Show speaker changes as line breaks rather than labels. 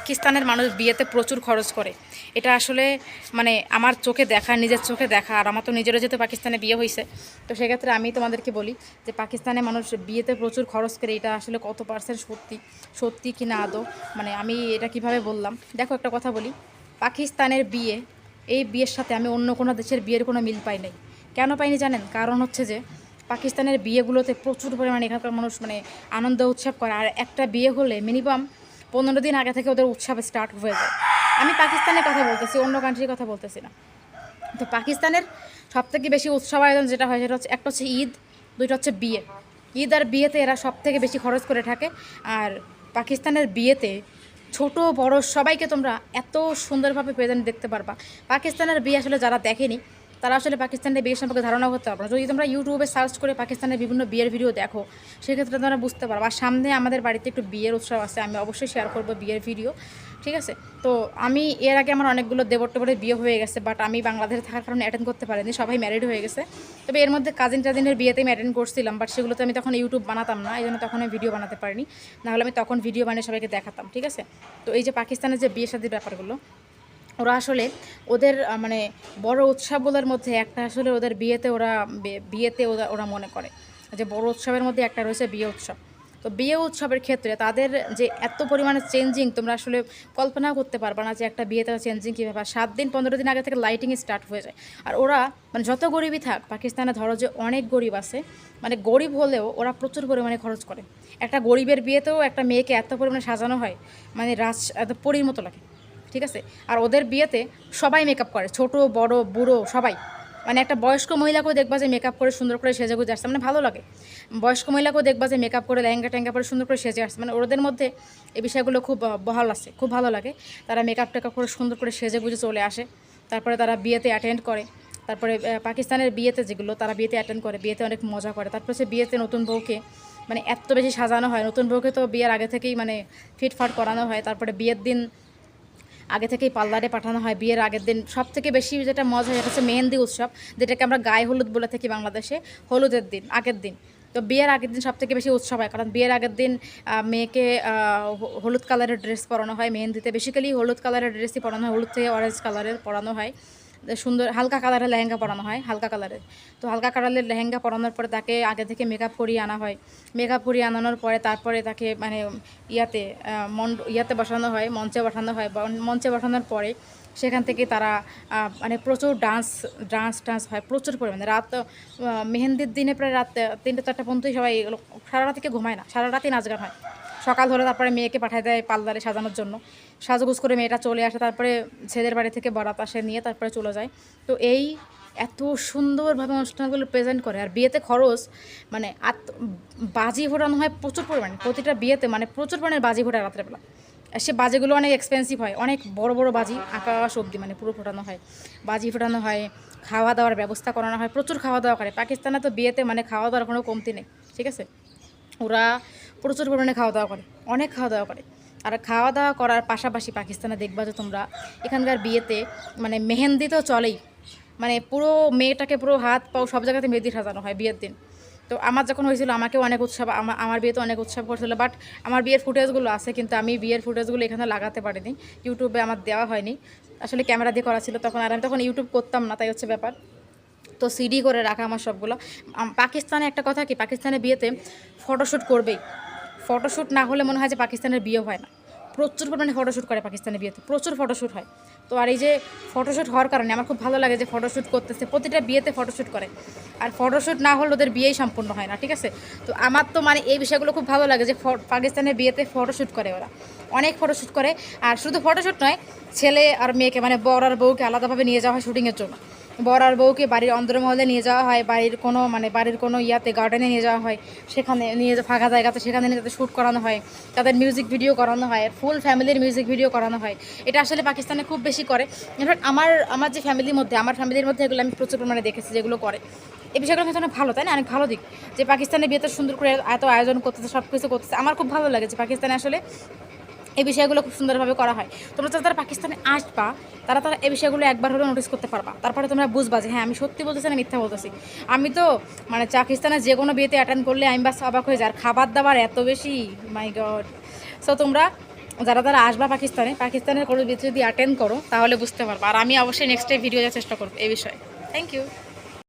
পাকিস্তানের মানুষ বিয়েতে প্রচুর খরচ করে। এটা আসলে মানে আমার চোখে দেখা, নিজের চোখে দেখা, আর আমার তো নিজেরও যেহেতু পাকিস্তানে বিয়ে হয়েছে তো সেক্ষেত্রে আমি তোমাদেরকে বলি যে পাকিস্তানে মানুষ বিয়েতে প্রচুর খরচ করে, এটা আসলে কত পার্সেন্ট সত্যি সত্যি কি না আদৌ? মানে আমি এটা কীভাবে বললাম? দেখো একটা কথা বলি, পাকিস্তানের বিয়ে, এই বিয়ের সাথে আমি অন্য কোনো দেশের বিয়ের কোনো মিল পাই নাই। কেন পাইনি জানেন? কারণ হচ্ছে যে পাকিস্তানের বিয়েগুলোতে প্রচুর পরিমাণে এখানকার মানুষ মানে আনন্দ, উৎসব করে, আর একটা বিয়ে হলে মিনিমাম পনেরো দিন আগে থেকে ওদের উৎসব স্টার্ট হয়ে যায়। আমি পাকিস্তানের কথা বলতেছি, অন্য কান্ট্রির কথা বলতেছি না। তো পাকিস্তানের সবথেকে বেশি উৎসব আয়োজন যেটা হয়, সেটা হচ্ছে একটা হচ্ছে ঈদ, দুইটা হচ্ছে বিয়ে। ঈদ আর বিয়েতে এরা সব থেকে বেশি খরচ করে থাকে। আর পাকিস্তানের বিয়েতে ছোট, বড় সবাইকে তোমরা এত সুন্দরভাবে প্রেজেন্ট দেখতে পারবা। পাকিস্তানের বিয়ে আসলে যারা দেখেনি তারা আসলে পাকিস্তানের বিয়ে সম্পর্কে ধারণা করতে পারবে না। যদি তোমরা ইউটিউবে সার্চ করে পাকিস্তানের বিভিন্ন বিয়ের ভিডিও দেখো, সেক্ষেত্রে তোমরা বুঝতে পারবে। আর সামনে আমাদের বাড়িতে একটু বিয়ের উৎসব আছে, আমি অবশ্যই শেয়ার করব বিয়ের ভিডিও ঠিক আছে? তো আমি এর আগে আমার অনেকগুলো দেবর টেবরের বিয়ে হয়ে গেছে বাট আমি বাংলাদেশে থাকার কারণে অ্যাটেন্ড করতে পারিনি, সবাই ম্যারিড হয়ে গেছে। তবে এর মধ্যে কাজিন টাজিনের বিয়েতে আমি অ্যাটেন্ড করছিলাম বাট সেগুলোতে আমি তখন ইউটিউব বানাতাম না, এই জন্য তখন আমি ভিডিও বানাতে পারিনি। নাহলে আমি তখন ভিডিও বানিয়ে সবাইকে দেখাতাম, ঠিক আছে? তো এই যে পাকিস্তানের যে বিয়ে শাদির ব্যাপারগুলো ওরা আসলে ওদের মানে বড় উৎসবগুলোর মধ্যে একটা আসলে ওদের বিয়েতে ওরা বিয়েতে ওরা ওরা মনে করে যে বড় উৎসবের মধ্যে একটা রয়েছে বিয়ে উৎসব। তো বিয়ে উৎসবের ক্ষেত্রে তাদের যে এত পরিমাণে চেঞ্জিং তোমরা আসলে কল্পনাও করতে পারবা না যে একটা বিয়েতে চেঞ্জিং কীভাবে। সাত দিন, পনেরো দিন আগে থেকে লাইটিং স্টার্ট হয়ে যায়। আর ওরা মানে যত গরিবই থাক, পাকিস্তানে ধরো যে অনেক গরিব আছে মানে গরিব হলেও ওরা প্রচুর পরিমাণে খরচ করে। একটা গরিবের বিয়েতেও একটা মেয়েকে এত পরিমাণে সাজানো হয় মানে রাজ, এত পরীর মতো লাগে। ঠিক আছে? আর ওদের বিয়েতে সবাই মেকআপ করে, ছোট, বড়, বুড়ো, সবাই। মানে একটা বয়স্ক মহিলাকেও দেখবা যে মেকআপ করে সুন্দর করে সেজে গুজে আসছে মানে ভালো লাগে। বয়স্ক মহিলাকেও দেখবা যে মেকআপ করে লেহেঙ্গা ট্যাঙ্গা পরে সুন্দর করে সেজে আসছে মানে ওদের মধ্যে এই বিষয়গুলো খুব বহাল আছে, খুব ভালো লাগে। তারা মেকআপ টেকআপ করে সুন্দর করে সেজে গুজে চলে আসে। তারপরে তারা বিয়েতে অ্যাটেন্ড করে। তারপরে পাকিস্তানের বিয়েতে যেগুলো, তারা বিয়েতে অ্যাটেন্ড করে, বিয়েতে অনেক মজা করে। তারপরে সে বিয়েতে নতুন বউকে মানে এত বেশি সাজানো হয়। নতুন বউকে তো বিয়ের আগে থেকেই মানে ফিটফাট করানো হয়। তারপরে বিয়ের দিন আগে থেকেই পার্লারে পাঠানো হয়, বিয়ের আগের দিন। সব থেকে বেশি যেটা মজা হয় হচ্ছে মেহেন্দি উৎসব, যেটাকে আমরা গায়ে হলুদ বলে থাকি বাংলাদেশে, হলুদের দিন, আগের দিন। তো বিয়ের আগের দিন সব থেকে বেশি উৎসব হয়, কারণ বিয়ের আগের দিন মেয়েকে হলুদ কালারের ড্রেস পরানো হয়, মেহেন্দিতে। বেসিক্যালি হলুদ কালারের ড্রেসই পরানো হয়, হলুদ থেকে অরেঞ্জ কালারের পরানো হয়। সুন্দর হালকা কালারের লেহেঙ্গা পরানো হয়, হালকা কালারের। তো হালকা কালারের লেহেঙ্গা পরানোর পরে তাকে আগে থেকে মেকআপ করিয়ে আনা হয়। মেকআপ করিয়ে আনানোর পরে তারপরে তাকে মানে ইয়াতে মন্ড ইয়াতে বসানো হয়, মঞ্চে বসানো হয়। মঞ্চে বসানোর পরে সেখান থেকে তারা মানে প্রচুর ডান্স ডান্স টান্স হয়, প্রচুর পরিমাণে। রাত মেহেন্দির দিনে প্রায় রাত তিনটে চারটা পর্যন্তই সবাই সারা রাত থেকে ঘুমায় না, সারা রাতই নাচ গান হয়। সকাল হলে তারপরে মেয়েকে পাঠায় দেয় পালদারে সাজানোর জন্য। সাজগুজ করে মেয়েটা চলে আসে, তারপরে ছেলের বাড়ি থেকে বরাত আসে, নিয়ে তারপরে চলে যায়। তো এই এত সুন্দরভাবে অনুষ্ঠানগুলো প্রেজেন্ট করে, আর বিয়েতে খরচ মানে আত, বাজি ফোটানো হয় প্রচুর পরিমাণে। প্রতিটা বিয়েতে মানে প্রচুর পরিমাণে বাজি ফোটায় রাত্রেবেলা। সে বাজিগুলো অনেক এক্সপেন্সিভ হয়, অনেক বড় বড় বাজি আকাশ অব্দি মানে পুরো ফোটানো হয়। বাজি ফোটানো হয়, খাওয়া দাওয়ার ব্যবস্থা করানো হয়, প্রচুর খাওয়া দাওয়া করে। পাকিস্তানে তো বিয়েতে মানে খাওয়া দাওয়ার কোনো কমতি নেই, ঠিক আছে? ওরা প্রচুর পরিমাণে খাওয়া দাওয়া করে, অনেক খাওয়া দাওয়া করে। আর খাওয়া দাওয়া করার পাশাপাশি পাকিস্তানে দেখবা যে তোমরা এখানকার বিয়েতে মানে মেহেন্দি তো চলেই। মানে পুরো মেয়েটাকে পুরো হাত পাও সব জায়গাতে মেহেদি সাজানো হয় বিয়ের দিন। তো আমার যখন হয়েছিল আমাকেও অনেক উৎসব আমার বিয়েতে অনেক উৎসব করছিল বাট আমার বিয়ের ফুটেজগুলো আছে, কিন্তু আমি বিয়ের ফুটেজগুলো এখানে লাগাতে পারিনি। ইউটিউবে আমার দেওয়া হয়নি। আসলে ক্যামেরা দিয়ে করা ছিল তখন, আর আমি তখন ইউটিউব করতাম না, তাই হচ্ছে ব্যাপার। তো সিডি করে রাখা আমার সবগুলো। পাকিস্তানে একটা কথা কি পাকিস্তানের বিয়েতে ফটোশ্যুট করবেই। ফটোশ্যুট না হলে মনে হয় যে পাকিস্তানের বিয়ে হয় না। প্রচুর পরিমাণে ফটোশ্যুট করে পাকিস্তানের বিয়েতে, প্রচুর ফটোশ্যুট হয়। তো আর এই যে ফটোশ্যুট হওয়ার কারণে আমার খুব ভালো লাগে যে ফটোশ্যুট করতেছে, প্রতিটা বিয়েতে ফটোশ্যুট করে। আর ফটোশ্যুট না হলে ওদের বিয়েই সম্পূর্ণ হয় না, ঠিক আছে? তো আমার তো মানে এই বিষয়গুলো খুব ভালো লাগে যে পাকিস্তানের বিয়েতে ফটোশ্যুট করে ওরা। অনেক ফটোশ্যুট করে, আর শুধু ফটোশ্যুট নয়, ছেলে আর মেয়েকে মানে বর আর বউকে আলাদাভাবে নিয়ে যাওয়া হয় শ্যুটিংয়ের জন্য। বর আর বউকে বাড়ির অন্দরমহলে নিয়ে যাওয়া হয়, বাড়ির কোনো মানে বাড়ির কোনো ইয়াতে গার্ডেনে নিয়ে যাওয়া হয়, সেখানে নিয়ে ফাঁকা জায়গাতে সেখানে নিয়ে যাতে শ্যুট করানো হয়, তাদের মিউজিক ভিডিও করানো হয় ফুল ফ্যামিলির মিউজিক ভিডিও করানো হয়। এটা আসলে পাকিস্তানে খুব বেশি করে। ইনফ্যাক্ট আমার আমার যে ফ্যামিলির মধ্যে, আমার ফ্যামিলির মধ্যে এগুলো আমি প্রচুর পরিমাণে দেখেছি যেগুলো করে। এই বিষয়গুলো কিন্তু অনেক ভালো, তাই না? অনেক ভালো দিক। যে পাকিস্তানে বিয়েতে সুন্দর করে এত আয়োজন করতেছে সব কিছু করতেছে, আমার খুব ভালো লাগে যে পাকিস্তানে আসলে এই বিষয়গুলো খুব সুন্দরভাবে করা হয়। তোমরা যারা যারা পাকিস্তানে আসবা, তারা তারা এই বিষয়গুলো একবার হলেও নোটিস করতে পারবা। তারপরে তোমরা বুঝবা যে হ্যাঁ আমি সত্যি বলতেছি না, মিথ্যা বলতেছি। আমি তো মানে পাকিস্তানে যে কোনো বিয়েতে অ্যাটেন্ড করলে আমি বাস অবাক হয়ে আর খাবার দাবার এত বেশি মাই গড সো তোমরা যারা তারা আসবা পাকিস্তানে, পাকিস্তানের কোনো কিছু যদি অ্যাটেন্ড করো, তাহলে বুঝতে পারব। আর আমি অবশ্যই নেক্সট ডে ভিডিও দেওয়ার চেষ্টা করব এই বিষয়ে। Thank you